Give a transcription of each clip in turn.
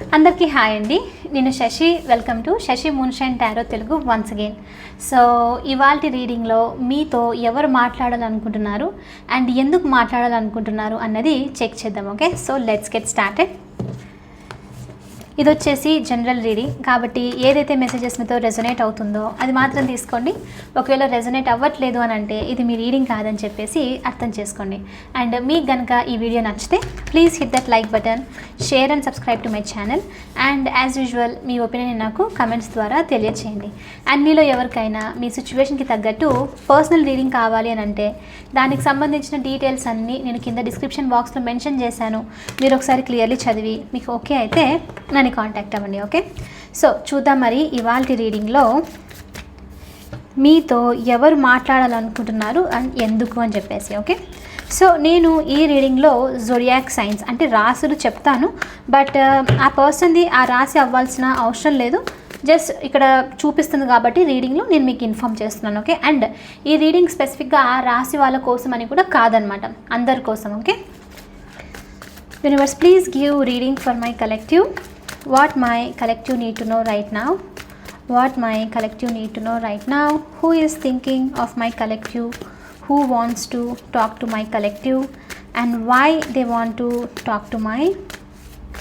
అందరికీ హాయ్ అండి. నేను Shashi. Welcome to Shashi moonshine tarot Telugu once again so ఇవాళ రీడింగ్లో మీతో ఎవరు మాట్లాడాలనుకుంటున్నారు? అండ్ ఎందుకు మాట్లాడాలనుకుంటున్నారు? అన్నది చెక్ చేద్దాం okay so let's get started ఇది వచ్చేసి జనరల్ రీడింగ్ కాబట్టి ఏదైతే మెసేజెస్ మీతో రెజొనేట్ అవుతుందో అది మాత్రం తీసుకోండి. ఒకవేళ రెజొనేట్ అవ్వట్లేదు అని అంటే ఇది మీ రీడింగ్ కాదని చెప్పేసి అర్థం చేసుకోండి. అండ్ మీకు కనుక ఈ వీడియో నచ్చితే please hit that like button share and subscribe to my channel and as usual me opinion నాకు కమెంట్స్ ద్వారా తెలియచేయండి. అండ్ మీలో ఎవరికైనా మీ సిచ్యువేషన్కి తగ్గట్టు పర్సనల్ రీడింగ్ కావాలి అని అంటే దానికి సంబంధించిన డీటెయిల్స్ అన్నీ నేను కింద డిస్క్రిప్షన్ బాక్స్లో మెన్షన్ చేశాను. మీరు ఒకసారి క్లియర్లీ చదివి మీకు ఓకే అయితే నన్ను కాంటాక్ట్ అవ్వండి ఓకే సో చూద్దాం మరి ఇవాళ రీడింగ్లో మీతో ఎవరు మాట్లాడాలనుకుంటున్నారు అండ్ ఎందుకు అని చెప్పేసి ఓకే సో నేను ఈ రీడింగ్లో జొరియాక్ సైన్స్ అంటే రాసులు చెప్తాను బట్ ఆ పర్సన్ది ఆ రాసి అవ్వాల్సిన అవసరం లేదు. జస్ట్ ఇక్కడ చూపిస్తుంది కాబట్టి రీడింగ్లో నేను మీకు ఇన్ఫామ్ చేస్తున్నాను ఓకే అండ్ ఈ రీడింగ్ స్పెసిఫిక్గా ఆ రాసి వాళ్ళ కోసం అని కూడా కాదనమాట అందరి కోసం okay universe please give reading for my collective what my collective need to know right now what my collective need to know right now who is thinking of my collective who wants to talk to my collective and why they want to talk to my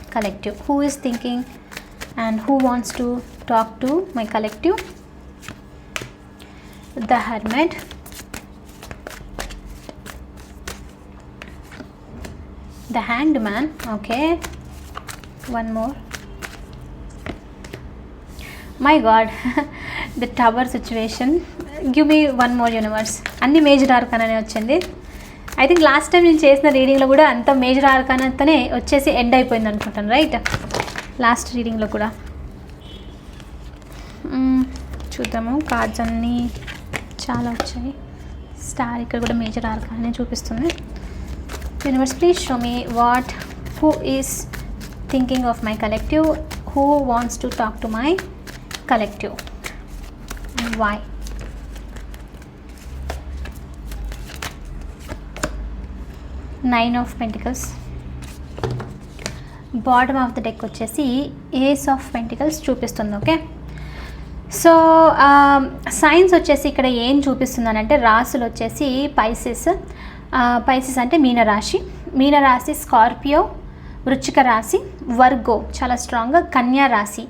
collective who is thinking and who wants to talk to my collective. The hermit. The hanged man. Okay. One more. My god the tower situation give me one more universe అన్ని major arcana అనే వచ్చింది. I think last time నేను చేసిన రీడింగ్లో కూడా అంత major Archon అంతనే వచ్చేసి end అయిపోయింది అనుకుంటాను రైట్ లాస్ట్ రీడింగ్లో కూడా. చూద్దాము. కార్డ్స్ అన్నీ చాలా వచ్చాయి. స్టార్ ఇక్కడ కూడా మేజర్ ఆర్కానే చూపిస్తుంది. Universe please show me what who is thinking of my collective who wants to talk to my collective and why? Nine of pentacles bottom of the deck వచ్చేసి ace of pentacles చూపిస్తుంది okay so signs వచ్చేసి ఇక్కడ ఏం చూపిస్తుందనంటే రాసులు వచ్చేసి Pisces Pisces uh, అంటే మీనరాశి. మీనరాశి స్కార్పియో వృచ్చిక రాశి వర్గో చాలా స్ట్రాంగ్గా కన్యా రాశి.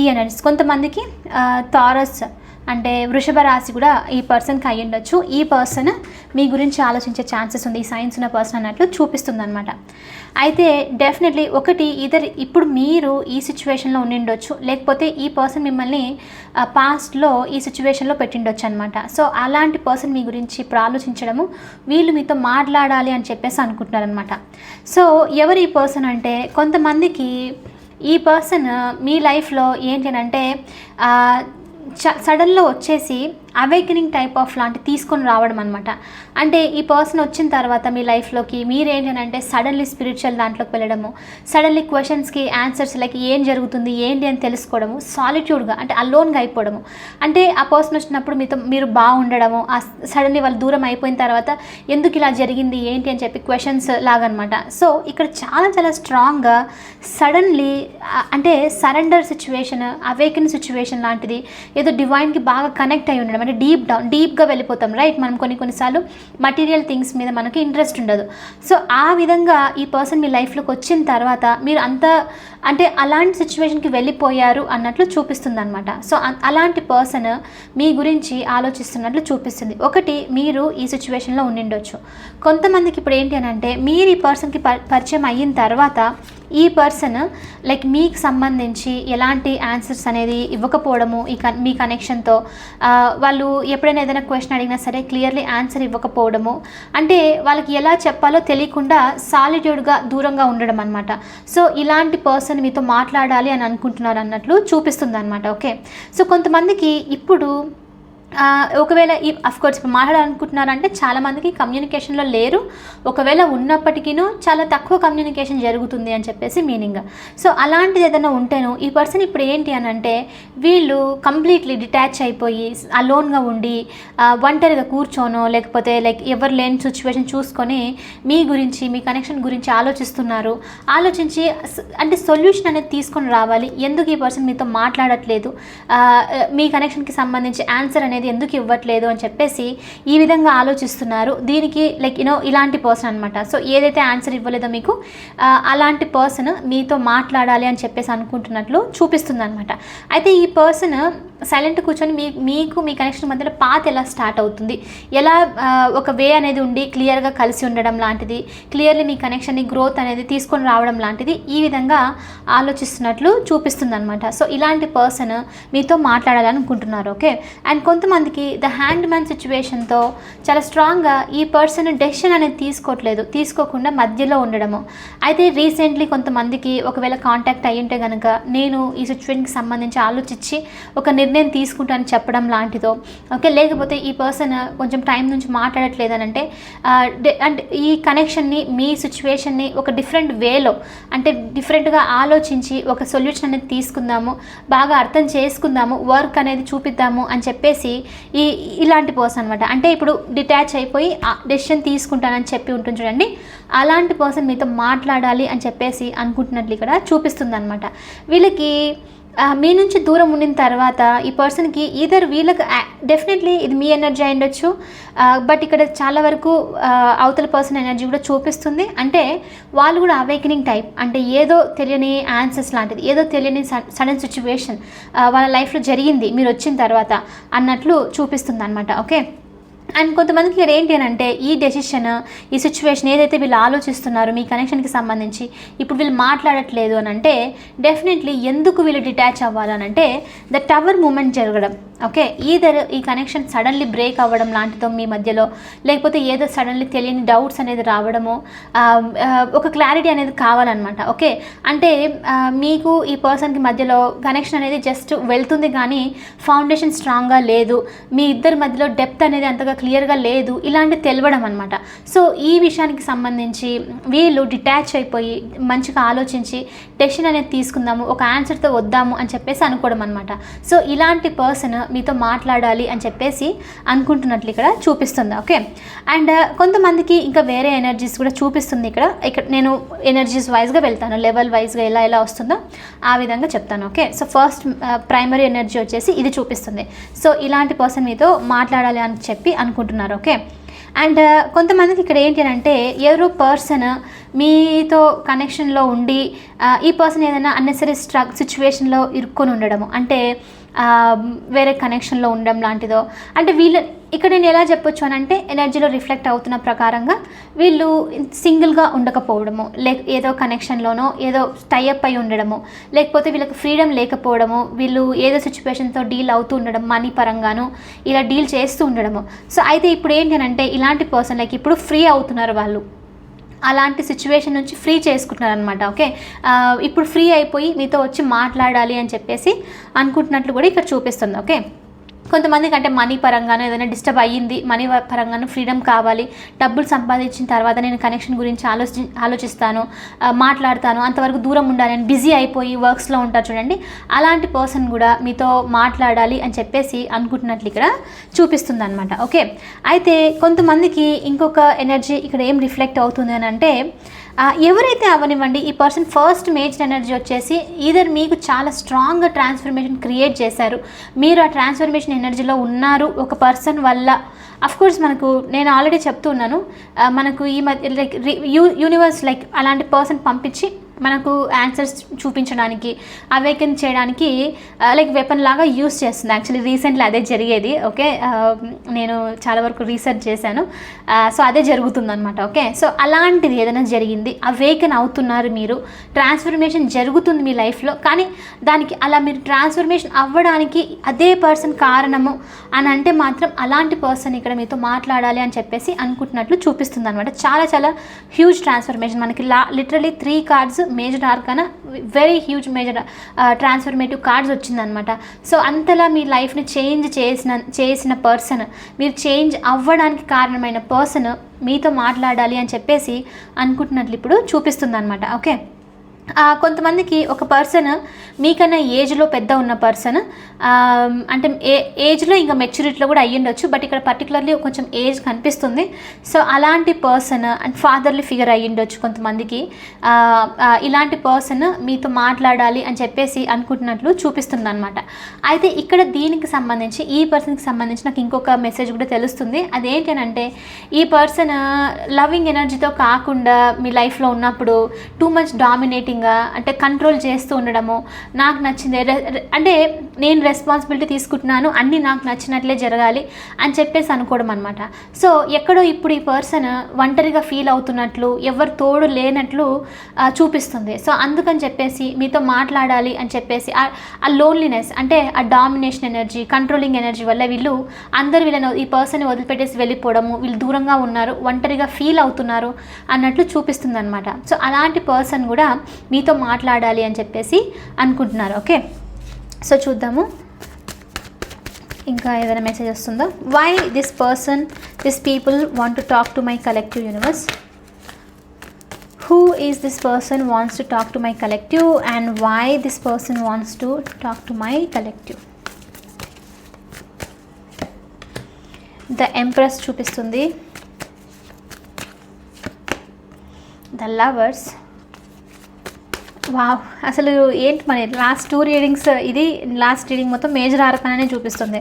ఈ ఎనర్జీస్ కొంతమందికి తారస్ అంటే వృషభ రాశి కూడా ఈ పర్సన్కి అయ్యి ఉండొచ్చు. ఈ పర్సన్ మీ గురించి ఆలోచించే ఛాన్సెస్ ఉంది. ఈ సైన్స్ ఉన్న పర్సన్ అన్నట్లు చూపిస్తుంది అనమాట అయితే డెఫినెట్లీ ఒకటి ఇద్దరు ఇప్పుడు మీరు ఈ సిచ్యువేషన్లో ఉండిండొచ్చు. లేకపోతే ఈ పర్సన్ మిమ్మల్ని పాస్ట్లో ఈ సిచ్యువేషన్లో పెట్టిండొచ్చు అనమాట సో అలాంటి పర్సన్ మీ గురించి ఇప్పుడు ఆలోచించడము వీళ్ళు మీతో మాట్లాడాలి అని చెప్పేసి అనుకుంటున్నారనమాట సో ఎవరు ఈ పర్సన్ అంటే కొంతమందికి ఈ పర్సన్ మీ లైఫ్లో ఏంటి అంటే సడన్లో వచ్చేసి అవేకనింగ్ టైప్ ఆఫ్ లాంటి తీసుకొని రావడం అనమాట అంటే ఈ పర్సన్ వచ్చిన తర్వాత మీ లైఫ్లోకి మీరేంటంటే సడన్లీ స్పిరిచువల్ దాంట్లోకి వెళ్ళడము సడన్లీ క్వశ్చన్స్కి ఆన్సర్స్ లైక్ ఏం జరుగుతుంది ఏంటి అని తెలుసుకోవడము సాలిట్యూడ్గా అంటే అలోన్గా అయిపోవడము. అంటే ఆ పర్సన్ వచ్చినప్పుడు మీతో మీరు బాగుండడము ఆ సడన్లీ వాళ్ళు దూరం అయిపోయిన తర్వాత ఎందుకు ఇలా జరిగింది ఏంటి అని చెప్పి క్వశ్చన్స్ లాగనమాట సో ఇక్కడ చాలా చాలా స్ట్రాంగ్గా సడన్లీ అంటే సరెండర్ సిచ్యువేషన్ అవేకన్ సిచ్యువేషన్ లాంటిది ఏదో డివైన్కి బాగా కనెక్ట్ అయి ఉండడం అంటే డీప్ డౌన్ డీప్గా వెళ్ళిపోతాం రైట్ మనం కొన్ని కొన్నిసార్లు మటీరియల్ థింగ్స్ మీద మనకి ఇంట్రెస్ట్ ఉండదు. సో ఆ విధంగా ఈ పర్సన్ మీ లైఫ్లోకి వచ్చిన తర్వాత మీరు అంత అంటే అలాంటి సిచ్యువేషన్కి వెళ్ళిపోయారు అన్నట్లు చూపిస్తుంది అనమాట సో అలాంటి పర్సన్ మీ గురించి ఆలోచిస్తున్నట్లు చూపిస్తుంది. ఒకటి మీరు ఈ సిచ్యువేషన్లో ఉండిండొచ్చు. కొంతమందికి ఇప్పుడు ఏంటి అని అంటే మీరు ఈ పర్సన్కి పరిచయం అయిన తర్వాత ఈ పర్సన్ లైక్ మీకు సంబంధించి ఎలాంటి ఆన్సర్స్ అనేది ఇవ్వకపోవడము ఈ కన్ మీ కనెక్షన్తో వాళ్ళు ఎప్పుడైనా ఏదైనా క్వశ్చన్ అడిగినా సరే క్లియర్లీ ఆన్సర్ ఇవ్వకపోవడము అంటే వాళ్ళకి ఎలా చెప్పాలో తెలియకుండా సాలిట్యూడ్గా దూరంగా ఉండడం అనమాట సో ఇలాంటి పర్సన్ మీతో మాట్లాడాలి అని అనుకుంటున్నారు అన్నట్లు చూపిస్తుంది అనమాట ఓకే సో కొంతమందికి ఇప్పుడు ఒకవేళ ఈ అఫ్కోర్స్ ఇప్పుడు మాట్లాడాలనుకుంటున్నారంటే చాలామందికి కమ్యూనికేషన్లో లేరు. ఒకవేళ ఉన్నప్పటికీను చాలా తక్కువ కమ్యూనికేషన్ జరుగుతుంది అని చెప్పేసి మీనింగ్ సో అలాంటిది ఏదైనా ఉంటేను ఈ పర్సన్ ఇప్పుడు ఏంటి అని అంటే వీళ్ళు కంప్లీట్లీ డిటాచ్ అయిపోయి అలోన్గా ఉండి ఒంటరిగా కూర్చోనో లేకపోతే లైక్ ఎవరు లేని సిచ్యువేషన్ చూసుకొని మీ గురించి మీ కనెక్షన్ గురించి ఆలోచిస్తున్నారు. ఆలోచించి అంటే సొల్యూషన్ అనేది తీసుకొని రావాలి. ఎందుకు ఈ పర్సన్ మీతో మాట్లాడట్లేదు? మీ కనెక్షన్కి సంబంధించి ఆన్సర్ అనేది ఎందుకు ఇవ్వట్లేదు అని చెప్పేసి ఈ విధంగా ఆలోచిస్తున్నారు. దీనికి లైక్ యూనో ఇలాంటి పర్సన్ అనమాట సో ఏదైతే ఆన్సర్ ఇవ్వలేదో మీకు అలాంటి పర్సన్ మీతో మాట్లాడాలి అని చెప్పేసి అనుకుంటున్నట్లు చూపిస్తుంది అనమాట అయితే ఈ పర్సన్ సైలెంట్ కూర్చొని మీ మీకు మీ కనెక్షన్ మధ్యలో పాత ఎలా స్టార్ట్ అవుతుంది? ఎలా ఒక వే అనేది ఉండి క్లియర్గా కలిసి ఉండడం లాంటిది క్లియర్లీ మీ కనెక్షన్ని గ్రోత్ అనేది తీసుకొని రావడం లాంటిది ఈ విధంగా ఆలోచిస్తున్నట్లు చూపిస్తుంది అనమాట సో ఇలాంటి పర్సన్ మీతో మాట్లాడాలనుకుంటున్నారు ఓకే అండ్ కొంతమందికి ద హ్యాండ్ మ్యాన్ సిచ్యువేషన్తో చాలా స్ట్రాంగ్గా ఈ పర్సన్ డెసిషన్ అనేది తీసుకోవట్లేదు తీసుకోకుండా మధ్యలో ఉండడము. అయితే రీసెంట్లీ కొంతమందికి ఒకవేళ కాంటాక్ట్ అయ్యింటే కనుక నేను ఈ సిచ్యువేషన్కి సంబంధించి ఆలోచించి ఒక నిర్ణయం తీసుకుంటాను చెప్పడం లాంటిదో. ఓకే లేకపోతే ఈ పర్సన్ కొంచెం టైం నుంచి మాట్లాడట్లేదనంటే ఆ, డి- అంటే ఈ కనెక్షన్ని మీ సిచ్యువేషన్ని ఒక డిఫరెంట్ వేలో అంటే డిఫరెంట్గా ఆలోచించి ఒక సొల్యూషన్ అనేది తీసుకుందాము బాగా అర్థం చేసుకుందాము వర్క్ అనేది చూపిద్దాము అని చెప్పేసి ఈ ఇలాంటి పర్సన్ అనమాట అంటే ఇప్పుడు డిటాచ్ అయిపోయి డెసిషన్ తీసుకుంటానని చెప్పి ఉంటుంది చూడండి. అలాంటి పర్సన్ మీతో మాట్లాడాలి అని చెప్పేసి అనుకుంటున్నట్లు ఇక్కడ చూపిస్తుంది అనమాట వీళ్ళకి మీ నుంచి దూరం ఉండిన తర్వాత ఈ పర్సన్కి ఈధర్ వీళ్ళకి డెఫినెట్లీ ఇది మీ ఎనర్జీ అయి ఉండొచ్చు. బట్ ఇక్కడ చాలా వరకు అవతల పర్సన్ ఎనర్జీ కూడా చూపిస్తుంది. అంటే వాళ్ళు కూడా అవేకనింగ్ టైప్ అంటే ఏదో తెలియని ఆన్సర్స్ లాంటిది ఏదో తెలియని సడన్ సిచ్యువేషన్ వాళ్ళ లైఫ్లో జరిగింది మీరు వచ్చిన తర్వాత అన్నట్లు చూపిస్తుంది అనమాట ఓకే అండ్ కొంతమందికి ఇక్కడ ఏంటి అని అంటే ఈ డెసిషన్ ఈ సిచ్యువేషన్ ఏదైతే వీళ్ళు ఆలోచిస్తున్నారో మీ కనెక్షన్కి సంబంధించి ఇప్పుడు వీళ్ళు మాట్లాడట్లేదు అని అంటే డెఫినెట్లీ ఎందుకు వీళ్ళు డిటాచ్ అవ్వాలనంటే ద టవర్ మూమెంట్ జరగడం. ఓకే ఈధర్ ఈ కనెక్షన్ సడన్లీ బ్రేక్ అవ్వడం లాంటిదో మీ మధ్యలో లేకపోతే ఏదో సడన్లీ తెలియని డౌట్స్ అనేది రావడము um, uh, ఒక క్లారిటీ అనేది కావాలన్నమాట. ఓకే అంటే uh, మీకు ఈ పర్సన్కి మధ్యలో కనెక్షన్ అనేది జస్ట్ వెళ్తుంది కానీ ఫౌండేషన్ స్ట్రాంగ్గా లేదు మీ ఇద్దరి మధ్యలో డెప్త్ అనేది అంతగా క్లియర్గా లేదు ఇలాంటి తెలవడం అనమాట సో ఈ విషయానికి సంబంధించి వీళ్ళు డిటాచ్ అయిపోయి మంచిగా ఆలోచించి డెసిషన్ అనేది తీసుకుందాము ఒక ఆన్సర్తో వద్దాము అని చెప్పేసి అనుకోవడం అనమాట సో ఇలాంటి పర్సన్ మీతో మాట్లాడాలి అని చెప్పేసి అనుకుంటున్నట్లు ఇక్కడ చూపిస్తుంది ఓకే? అండ్ uh, కొంతమందికి ఇంకా వేరే ఎనర్జీస్ కూడా చూపిస్తుంది ఇక్కడ. ఇక్కడ నేను ఎనర్జీస్ వైజ్గా వెళ్తాను లెవెల్ వైజ్గా ఎలా ఎలా వస్తుందో ఆ విధంగా చెప్తాను okay? So first primary energy వచ్చేసి ఇది చూపిస్తుంది. సో ఇలాంటి పర్సన్ మీతో మాట్లాడాలి అని చెప్పి అనుకుంటున్నారు ఓకే? అండ్ uh, కొంతమందికి ఇక్కడ ఏంటి అని అంటే ఎవరో పర్సన్ మీతో కనెక్షన్లో ఉండి uh, ఈ పర్సన్ ఏదైనా అన్నెసరీ స్ట్రక్ సిచ్యువేషన్లో ఇరుక్కొని ఉండడము. అంటే వేరే కనెక్షన్లో ఉండడం లాంటిదో. అంటే వీళ్ళ ఇక్కడ నేను ఎలా చెప్పొచ్చు అని అంటే ఎనర్జీలో రిఫ్లెక్ట్ అవుతున్న ప్రకారంగా వీళ్ళు సింగిల్గా ఉండకపోవడము లేక ఏదో కనెక్షన్లోనో ఏదో టైఅప్ అయి ఉండడము లేకపోతే వీళ్ళకి ఫ్రీడమ్ లేకపోవడము వీళ్ళు ఏదో సిచ్యువేషన్తో డీల్ అవుతూ ఉండడం మనీ పరంగాను ఇలా డీల్ చేస్తూ ఉండడము. సో అయితే ఇప్పుడు ఏంటి అంటే ఇలాంటి పర్సన్ లైక్ ఇప్పుడు ఫ్రీ అవుతున్నారు వాళ్ళు. అలాంటి సిచ్యువేషన్ నుంచి ఫ్రీ చేసుకుంటున్నారు అనమాట ఓకే ఇప్పుడు ఫ్రీ అయిపోయి మీతో వచ్చి మాట్లాడాలి అని చెప్పేసి అనుకుంటున్నట్లు కూడా ఇక్కడ చూపిస్తుంది ఓకే కొంతమందికి అంటే మనీ పరంగానో ఏదైనా డిస్టర్బ్ అయ్యింది మనీ పరంగానో ఫ్రీడమ్ కావాలి డబ్బులు సంపాదించిన తర్వాత నేను కనెక్షన్ గురించి ఆలోచి ఆలోచిస్తాను మాట్లాడతాను అంతవరకు దూరం ఉండాలి అని బిజీ అయిపోయి వర్క్స్లో ఉంటారు చూడండి. అలాంటి పర్సన్ కూడా మీతో మాట్లాడాలి అని చెప్పేసి అనుకుంటున్నట్లు ఇక్కడ చూపిస్తుంది అనమాట ఓకే? అయితే కొంతమందికి ఇంకొక ఎనర్జీ ఇక్కడ ఏం రిఫ్లెక్ట్ అవుతుంది అని అంటే ఎవరైతే అవనివ్వండి ఈ పర్సన్ ఫస్ట్ మేజర్ ఎనర్జీ వచ్చేసి ఈధర్ మీకు చాలా స్ట్రాంగ్ ట్రాన్స్ఫర్మేషన్ క్రియేట్ చేశారు. మీరు ఆ ట్రాన్స్ఫర్మేషన్ ఎనర్జీలో ఉన్నారు ఒక పర్సన్ వల్ల. అఫ్ కోర్స్ మనకు నేను ఆల్రెడీ చెప్తున్నాను మనకు ఈ మధ్య లైక్ యూ యూనివర్స్ లైక్ అలాంటి పర్సన్ పంపించి మనకు ఆన్సర్స్ చూపించడానికి అవేకన్ చేయడానికి uh, లైక్ వెపన్ లాగా యూస్ చేస్తుంది. యాక్చువల్లీ రీసెంట్లీ అదే జరిగేది ఓకే uh, నేను చాలా వరకు రీసెర్చ్ చేశాను. Uh, సో అదే జరుగుతుంది అనమాట ఓకే సో అలాంటిది ఏదైనా జరిగింది అవేకన్ అవుతున్నారు మీరు. ట్రాన్స్ఫర్మేషన్ జరుగుతుంది మీ లైఫ్లో కానీ దానికి అలా మీరు ట్రాన్స్ఫర్మేషన్ అవ్వడానికి అదే పర్సన్ కారణము అని అంటే మాత్రం అలాంటి పర్సన్ ఇక్కడ మీతో మాట్లాడాలి అని చెప్పేసి అనుకుంటున్నట్లు చూపిస్తుంది అనమాట చాలా చాలా హ్యూజ్ ట్రాన్స్ఫర్మేషన్ మనకి లా literally three cards major arcana very huge major transformative cards వచ్చిందనమాట సో అంతలా మీ లైఫ్ని చేంజ్ చేసిన చేసిన పర్సన్ మీరు చేంజ్ అవ్వడానికి కారణమైన పర్సన్ మీతో మాట్లాడాలి అని చెప్పేసి అనుకుంటున్నట్లు ఇప్పుడు చూపిస్తుంది అనమాట ఓకే కొంతమందికి ఒక పర్సన్ మీకన్నా ఏజ్లో పెద్ద ఉన్న పర్సన్ అంటే ఏ ఏజ్లో ఇంకా మెచ్యూరిటీలో కూడా అయ్యుండొచ్చు బట్ ఇక్కడ పర్టికులర్లీ కొంచెం ఏజ్ కనిపిస్తుంది. సో అలాంటి పర్సన్ అండ్ ఫాదర్లీ ఫిగర్ అయ్యుండొచ్చు కొంతమందికి. ఇలాంటి పర్సన్ మీతో మాట్లాడాలి అని చెప్పేసి అనుకుంటున్నట్లు చూపిస్తుంది అనమాట అయితే ఇక్కడ దీనికి సంబంధించి ఈ పర్సన్కి సంబంధించి నాకు ఇంకొక మెసేజ్ కూడా తెలుస్తుంది. అదేంటి ఈ పర్సన్ లవింగ్ ఎనర్జీతో కాకుండా మీ లైఫ్లో ఉన్నప్పుడు టూ మచ్ డామినేటింగ్గా అంటే కంట్రోల్ చేస్తూ ఉండడము నాకు నచ్చింది. రె- అంటే నేను రెస్పాన్సిబిలిటీ తీసుకుంటున్నాను అన్నీ నాకు నచ్చినట్లే జరగాలి అని చెప్పేసి అనుకోవడం అనమాట సో ఎక్కడో ఇప్పుడు ఈ పర్సన్ ఒంటరిగా ఫీల్ అవుతున్నట్లు ఎవరు తోడు లేనట్లు చూపిస్తుంది. సో అందుకని చెప్పేసి మీతో మాట్లాడాలి అని చెప్పేసి ఆ- ఆ లోన్లీనెస్ అంటే ఆ డామినేషన్ ఎనర్జీ కంట్రోలింగ్ ఎనర్జీ వల్ల వీళ్ళు అందరు వీళ్ళని ఈ పర్సన్ వదిలిపెట్టేసి వెళ్ళిపోవడము వీళ్ళు దూరంగా ఉన్నారు ఒంటరిగా ఫీల్ అవుతున్నారు అన్నట్లు చూపిస్తుంది అనమాట సో అలాంటి పర్సన్ కూడా మీతో మాట్లాడాలి అని చెప్పేసి అనుకుంటున్నారు. ఓకే? సో చూద్దాము. ఇంకా ఏదైనా మెసేజ్ వస్తుందో? Why this person this people want to talk to my collective universe who is this person wants to talk to my collective and why this person wants to talk to my collective the empress చూపిస్తుంది. The lovers wow. అసలు ఏంటి మరి last two readings ఇది last reading మొత్తం major arcana చూపిస్తుంది.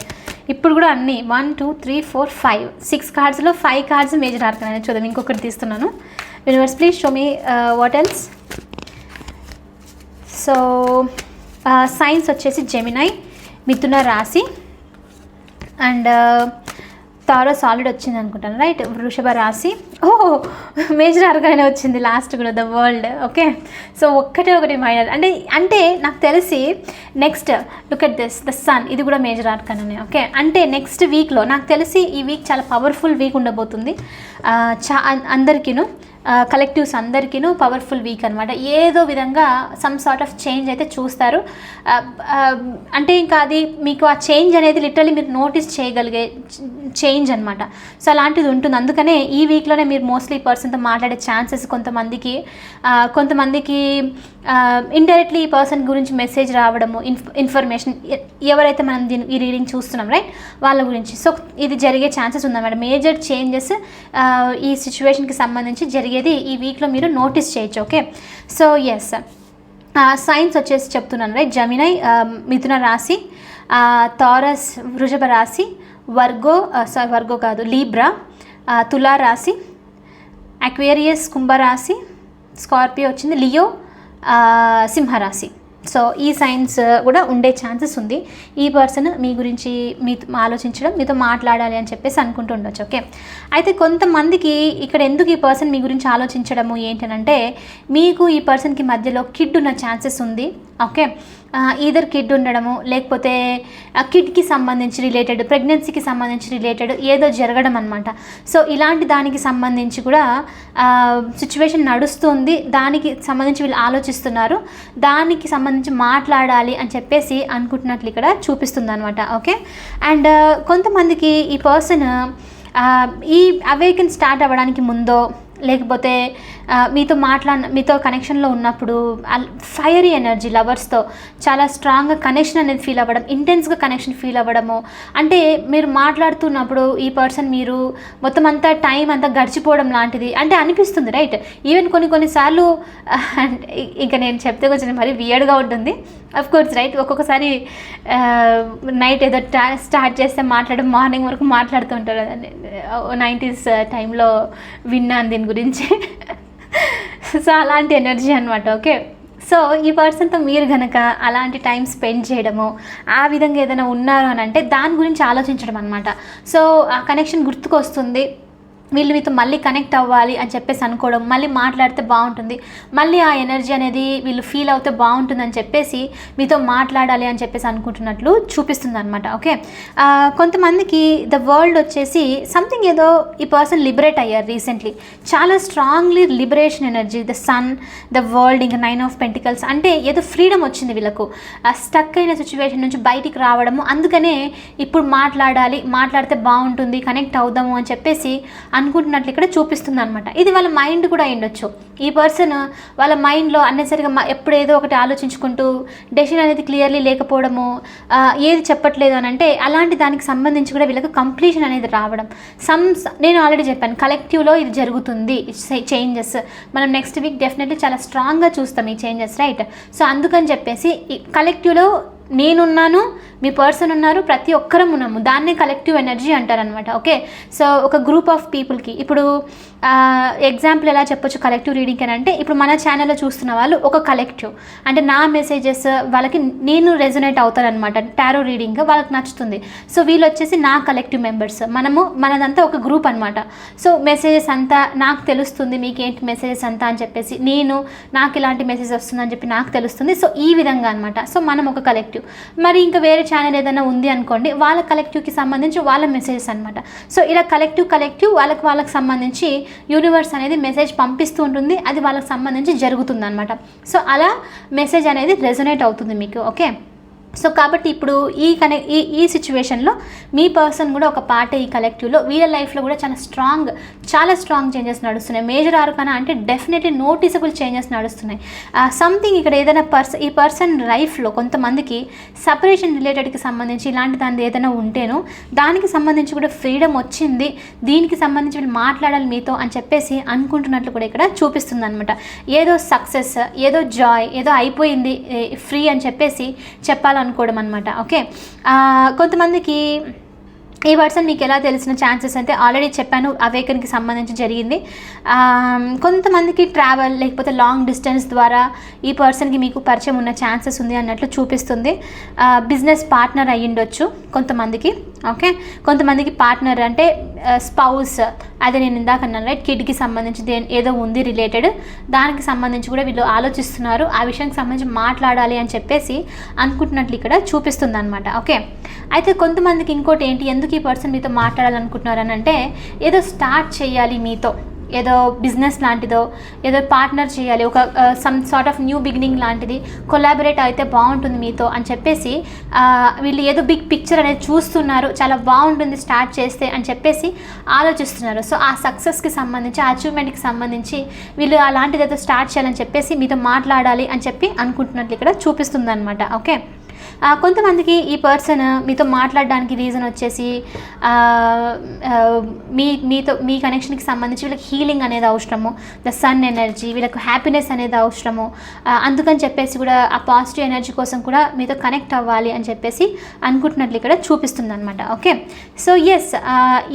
ఇప్పుడు కూడా అన్ని one two three four five six కార్డ్స్లో five cards major arcana అనేది చూద్దాం. ఇంకొకటి తీస్తున్నాను. Universe please show me what else so signs వచ్చేసి జెమినై మిథున రాశి అండ్ తారో సాలిడ్ వచ్చింది అనుకుంటాను రైట్ వృషభ రాశి. ఓ మేజర్ అర్గానే వచ్చింది లాస్ట్ కూడా ద వరల్డ్ ఓకే సో ఒక్కటే ఒకటి మైనర్ అంటే అంటే నాకు తెలిసి next look at this the sun ఇది కూడా మేజర్ ఆర్గానే ఓకే అంటే నెక్స్ట్ వీక్లో నాకు తెలిసి ఈ వీక్ చాలా పవర్ఫుల్ వీక్ ఉండబోతుంది. చా అందరికీను. కలెక్టివ్స్ అందరికీనూ పవర్ఫుల్ వీక్ అనమాట ఏదో విధంగా సమ్ సార్ట్ ఆఫ్ చేంజ్ అయితే చూస్తారు. అంటే ఇంకా అది మీకు ఆ చేంజ్ అనేది లిటరలీ మీరు నోటీస్ చేయగలిగే చేంజ్ అనమాట సో అలాంటిది ఉంటుంది. అందుకనే ఈ వీక్లోనే మీరు మోస్ట్లీ పర్సన్తో మాట్లాడే ఛాన్సెస్ కొంతమందికి కొంతమందికి Um, ఇండైరెక్ట్లీ ఈ పర్సన్ గురించి మెసేజ్ రావడము ఇన్ఫ్ ఇన్ఫర్మేషన్ ఎవరైతే మనం దీని ఈ రీడింగ్ చూస్తున్నాం రైట్ వాళ్ళ గురించి. సో ఇది జరిగే ఛాన్సెస్ ఉందన్నమాట మేజర్ చేంజెస్ ఈ సిచ్యువేషన్కి సంబంధించి జరిగేది ఈ వీక్లో మీరు నోటీస్ చేయొచ్చు ఓకే సో ఎస్ సైన్స్ వచ్చేసి చెప్తున్నాను రైట్ జమినై um, మిథున రాశి uh, తారస్ వృషభ రాశి వర్గో సారీ వర్గో కాదు లీబ్రా తులా రాశి అక్వేరియస్ కుంభరాశి స్కార్పియో వచ్చింది లియో సింహరాశి సో ఈ సైన్స్ uh, కూడా ఉండే ఛాన్సెస్ ఉంది. ఈ పర్సన్ మీ గురించి మీ ఆలోచించడం మీతో మాట్లాడాలి అని చెప్పేసి అనుకుంటూ ఉండొచ్చు ఓకే? అయితే కొంతమందికి ఇక్కడ ఎందుకు ఈ పర్సన్ మీ గురించి ఆలోచించడము ఏంటనంటే మీకు ఈ పర్సన్కి మధ్యలో కిడ్ ఉన్న ఛాన్సెస్ ఉంది ఓకే? ఈధర్ కిడ్ ఉండడము లేకపోతే ఆ కిడ్కి సంబంధించి రిలేటెడ్ ప్రెగ్నెన్సీకి సంబంధించి రిలేటెడ్ ఏదో జరగడం అనమాట సో ఇలాంటి దానికి సంబంధించి కూడా సిచ్యువేషన్ నడుస్తుంది. దానికి సంబంధించి వీళ్ళు ఆలోచిస్తున్నారు. దానికి సంబంధించి మాట్లాడాలి అని చెప్పేసి అనుకుంటున్నట్లు ఇక్కడ చూపిస్తుంది అనమాట ఓకే? అండ్ కొంతమందికి ఈ పర్సన్ ఈ అవేకన్ స్టార్ట్ అవ్వడానికి ముందో లేకపోతే మీతో మాట్లాడ మీతో కనెక్షన్లో ఉన్నప్పుడు ఫైరీ ఎనర్జీ లవర్స్తో చాలా స్ట్రాంగ్గా కనెక్షన్ అనేది ఫీల్ అవ్వడం ఇంటెన్స్గా కనెక్షన్ ఫీల్ అవ్వడము. అంటే మీరు మాట్లాడుతున్నప్పుడు ఈ పర్సన్ మీరు మొత్తం అంతా టైం అంతా గడిచిపోవడం లాంటిది. అంటే అనిపిస్తుంది రైట్ ఈవెన్ కొన్ని కొన్నిసార్లు ఇంకా నేను చెప్తే కొంచెం మరీ వియర్డ్గా ఉంటుంది. అఫ్ కోర్స్ రైట్ ఒక్కొక్కసారి నైట్ ఏదో స్టార్ట్ చేస్తే మాట్లాడడం మార్నింగ్ వరకు మాట్లాడుతూ ఉంటారు. నైంటీస్ టైంలో విన్నాను దీని గురించి. సో అలాంటి ఎనర్జీ అనమాట ఓకే? సో ఈ పర్సన్తో మీరు కనుక అలాంటి టైం స్పెండ్ చేయడము ఆ విధంగా ఏదైనా ఉన్నారు అని అంటే దాని గురించి ఆలోచించడం అనమాట సో ఆ కనెక్షన్ గుర్తుకొస్తుంది. వీళ్ళు మీతో మళ్ళీ కనెక్ట్ అవ్వాలి అని చెప్పేసి అనుకోవడం మళ్ళీ మాట్లాడితే బాగుంటుంది. మళ్ళీ ఆ ఎనర్జీ అనేది వీళ్ళు ఫీల్ అవుతే బాగుంటుంది అని చెప్పేసి మీతో మాట్లాడాలి అని చెప్పేసి అనుకుంటున్నట్లు చూపిస్తుంది అనమాట ఓకే కొంతమందికి ద వరల్డ్ వచ్చేసి సంథింగ్ ఏదో ఈ పర్సన్ లిబరేట్ అయ్యారు రీసెంట్లీ చాలా strongly liberation energy the sun the world ఇంకా నైన్ ఆఫ్ పెంటికల్స్ అంటే ఏదో ఫ్రీడమ్ వచ్చింది వీళ్ళకు. స్టక్ అయిన సిచ్యువేషన్ నుంచి బయటికి రావడము అందుకనే ఇప్పుడు మాట్లాడాలి మాట్లాడితే బాగుంటుంది కనెక్ట్ అవుదాము అని చెప్పేసి అనుకుంటున్నట్లు ఇక్కడ చూపిస్తుంది అనమాట ఇది వాళ్ళ మైండ్ కూడా అయ్యుండొచ్చు. ఈ పర్సన్ వాళ్ళ మైండ్లో అన్నెసరిగా ఎప్పుడు ఏదో ఒకటి ఆలోచించుకుంటూ డెసిషన్ అనేది క్లియర్లీ లేకపోవడము ఏది చెప్పట్లేదు అని అంటే అలాంటి దానికి సంబంధించి కూడా వీళ్ళకి కంప్లీషన్ అనేది రావడం. సమ్ నేను ఆల్రెడీ చెప్పాను కలెక్టివ్లో ఇది జరుగుతుంది చేంజెస్ మనం నెక్స్ట్ వీక్ డెఫినెట్లీ చాలా స్ట్రాంగ్గా చూస్తాం ఈ చేంజెస్ రైట్ సో అందుకని చెప్పేసి ఈ కలెక్టివ్లో నేనున్నాను మీ పర్సన్ ఉన్నారు ప్రతి ఒక్కరం ఉన్నాము. దాన్నే కలెక్టివ్ ఎనర్జీ అంటారనమాట ఓకే సో ఒక గ్రూప్ ఆఫ్ పీపుల్కి ఇప్పుడు ఎగ్జాంపుల్ ఎలా చెప్పొచ్చు కలెక్టివ్ రీడింగ్ అని అంటే ఇప్పుడు మన ఛానల్లో చూస్తున్న వాళ్ళు ఒక కలెక్టివ్ అంటే నా మెసేజెస్ వాళ్ళకి నేను రెజొనేట్ అవుతారనమాట టారో రీడింగ్ వాళ్ళకి నచ్చుతుంది. సో వీళ్ళు వచ్చేసి నా కలెక్టివ్ మెంబర్స్ మనము మనదంతా ఒక గ్రూప్ అనమాట సో మెసేజెస్ అంతా నాకు తెలుస్తుంది మీకు ఏంటి మెసేజెస్ అంతా అని చెప్పేసి నేను నాకు ఇలాంటి మెసేజ్ వస్తుందని చెప్పి నాకు తెలుస్తుంది. సో ఈ విధంగా అనమాట సో మనం ఒక కలెక్టివ్ మరి ఇంకా వేరే ఛానల్ ఏదైనా ఉంది అనుకోండి వాళ్ళ కలెక్టివ్కి సంబంధించి వాళ్ళ మెసేజెస్ అనమాట సో ఇలా కలెక్టివ్ కలెక్టివ్ వాళ్ళకి వాళ్ళకి సంబంధించి యూనివర్స్ అనేది మెసేజ్ పంపిస్తూ ఉంటుంది అది వాళ్ళకి సంబంధించి జరుగుతుంది అనమాట సో అలా మెసేజ్ అనేది రెజొనేట్ అవుతుంది మీకు ఓకే? సో కాబట్టి ఇప్పుడు ఈ కనెక్ ఈ ఈ సిచ్యువేషన్లో మీ పర్సన్ కూడా ఒక పార్ట్ ఈ కలెక్టివ్లో వీళ్ళ లైఫ్లో కూడా చాలా స్ట్రాంగ్ చాలా స్ట్రాంగ్ చేంజెస్ నడుస్తున్నాయి. మేజర్ ఆర్కనా అంటే డెఫినెట్లీ నోటీసబుల్ చేంజెస్ నడుస్తున్నాయి. సంథింగ్ ఇక్కడ ఏదైనా పర్సన్ ఈ పర్సన్ లైఫ్లో కొంతమందికి సపరేషన్ రిలేటెడ్కి సంబంధించి ఇలాంటి దాని ఏదైనా ఉంటేనో దానికి సంబంధించి కూడా ఫ్రీడమ్ వచ్చింది దీనికి సంబంధించి వీళ్ళు మాట్లాడాలి మీతో అని చెప్పేసి అనుకుంటున్నట్లు కూడా ఇక్కడ చూపిస్తుంది అనమాట ఏదో సక్సెస్ ఏదో జాయ్ ఏదో అయిపోయింది ఫ్రీ అని చెప్పేసి చెప్పాలి అనుకోవడం అనమాట ఓకే. కొంతమందికి ఈ పర్సన్ మీకు ఎలా తెలిసిన ఛాన్సెస్ అంటే ఆల్రెడీ చెప్పాను అవేకన్కి సంబంధించి జరిగింది. కొంతమందికి ట్రావెల్ లేకపోతే లాంగ్ డిస్టెన్స్ ద్వారా ఈ పర్సన్కి మీకు పరిచయం ఉన్న ఛాన్సెస్ ఉంది అన్నట్లు చూపిస్తుంది. బిజినెస్ పార్ట్నర్ అయ్యిండొచ్చు కొంతమందికి. ఓకే. కొంతమందికి పార్ట్నర్ అంటే Uh, స్పౌస్ అదే నేను ఇందాక అన్నాను రైట్ కిడ్కి సంబంధించి దే ఏదో ఉంది రిలేటెడ్ దానికి సంబంధించి కూడా వీళ్ళు ఆలోచిస్తున్నారు. ఆ విషయానికి సంబంధించి మాట్లాడాలి అని చెప్పేసి అనుకుంటున్నట్లు ఇక్కడ చూపిస్తుంది అనమాట ఓకే అయితే కొంతమందికి ఇంకోటి ఏంటి? ఎందుకు ఈ పర్సన్ మీతో మాట్లాడాలనుకుంటున్నారు అని అంటే ఏదో స్టార్ట్ చేయాలి మీతో. ఏదో బిజినెస్ లాంటిదో ఏదో పార్ట్నర్ చేయాలి ఒక some sort of new beginning లాంటిది కొలాబరేట్ అయితే బాగుంటుంది మీతో అని చెప్పేసి వీళ్ళు ఏదో బిగ్ పిక్చర్ అనేది చూస్తున్నారు చాలా బాగుంటుంది స్టార్ట్ చేస్తే అని చెప్పేసి ఆలోచిస్తున్నారు. సో ఆ సక్సెస్కి సంబంధించి ఆ అచీవ్మెంట్కి సంబంధించి వీళ్ళు అలాంటిది ఏదో స్టార్ట్ చేయాలని చెప్పేసి మీతో మాట్లాడాలి అని చెప్పి అనుకుంటున్నట్లు ఇక్కడ చూపిస్తుంది అనమాట ఓకే కొంతమందికి ఈ పర్సన్ మీతో మాట్లాడడానికి రీజన్ వచ్చేసి మీ మీతో మీ కనెక్షన్కి సంబంధించి వీళ్ళకి హీలింగ్ అనేది అవసరము ద సన్ ఎనర్జీ వీళ్ళకి హ్యాపీనెస్ అనేది అవసరము అందుకని చెప్పేసి కూడా ఆ పాజిటివ్ ఎనర్జీ కోసం కూడా మీతో కనెక్ట్ అవ్వాలి అని చెప్పేసి అనుకుంటున్నట్లు ఇక్కడ చూపిస్తుంది అనమాట ఓకే? సో ఎస్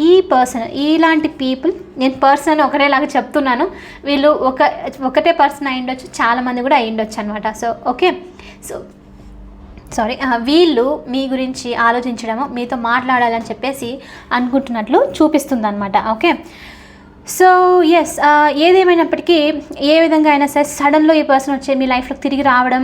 ఈ పర్సన్ ఇలాంటి పీపుల్ నేను పర్సన్ ఒకటేలాగా చెప్తున్నాను వీళ్ళు ఒక ఒకటే పర్సన్ అయి ఉండొచ్చు చాలామంది కూడా అయి ఉండొచ్చు అనమాట సో ఓకే? సో సారీ వీళ్ళు మీ గురించి ఆలోచించడము మీతో మాట్లాడాలని చెప్పేసి అనుకుంటున్నట్లు చూపిస్తుంది అనమాట ఓకే సో ఎస్ uh, ఏదేమైనప్పటికీ ఏ విధంగా అయినా సరే సడన్లో ఈ పర్సన్ వచ్చి మీ లైఫ్లోకి తిరిగి రావడం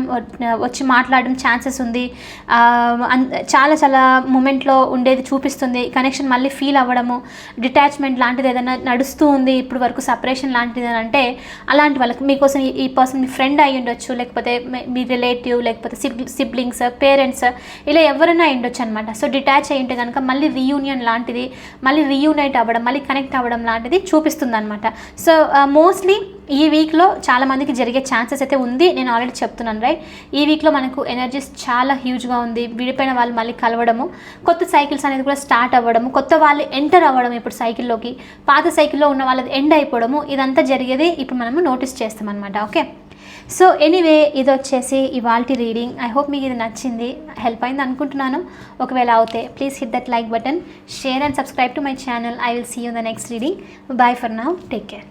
వచ్చి మాట్లాడడం ఛాన్సెస్ ఉంది. Um, అన్- చాలా చాలా మూమెంట్లో ఉండేది చూపిస్తుంది. కనెక్షన్ మళ్ళీ ఫీల్ అవ్వడము డిటాచ్మెంట్ లాంటిది ఏదైనా నడుస్తూ ఉంది ఇప్పుడు వరకు సపరేషన్ లాంటిది అని అంటే అలాంటి వాళ్ళకి మీకోసం ఈ- పర్సన్ మీ ఫ్రెండ్ అయి ఉండొచ్చు లేకపోతే మీ- రిలేటివ్ లేకపోతే సిబ్లింగ్స్ పేరెంట్స్ ఇలా ఎవరైనా అయి ఉండొచ్చు అనమాట సో డిటాచ్ అయి ఉంటే కనుక మళ్ళీ రీయూనియన్ లాంటిది మళ్ళీ రీయూనైట్ అవ్వడం మళ్ళీ కనెక్ట్ అవ్వడం లాంటిది చూపిస్తుంది అనమాట సో మోస్ట్లీ uh, ఈ వీక్లో చాలా మందికి జరిగే ఛాన్సెస్ అయితే ఉంది. నేను ఆల్రెడీ చెప్తున్నాను రైట్ ఈ వీక్లో మనకు ఎనర్జీస్ చాలా హ్యూజ్గా ఉంది. విడిపోయిన వాళ్ళు మళ్ళీ కలవడము కొత్త సైకిల్స్ అనేది కూడా స్టార్ట్ అవ్వడము కొత్త వాళ్ళు ఎంటర్ అవ్వడం ఇప్పుడు సైకిల్లోకి పాత సైకిల్లో ఉన్న వాళ్ళది ఎండ్ అయిపోవడము ఇదంతా జరిగేది ఇప్పుడు మనము నోటీస్ చేస్తాం అనమాట ఓకే సో ఎనీవే ఇది వచ్చేసి ఇవాల్టి రీడింగ్ ఐ హోప్ మీకు ఇది నచ్చింది. హెల్ప్ అయింది అనుకుంటున్నాను. ఒకవేళ అవుతే please hit that like button share and subscribe to my channel I will see you the next reading bye for now take care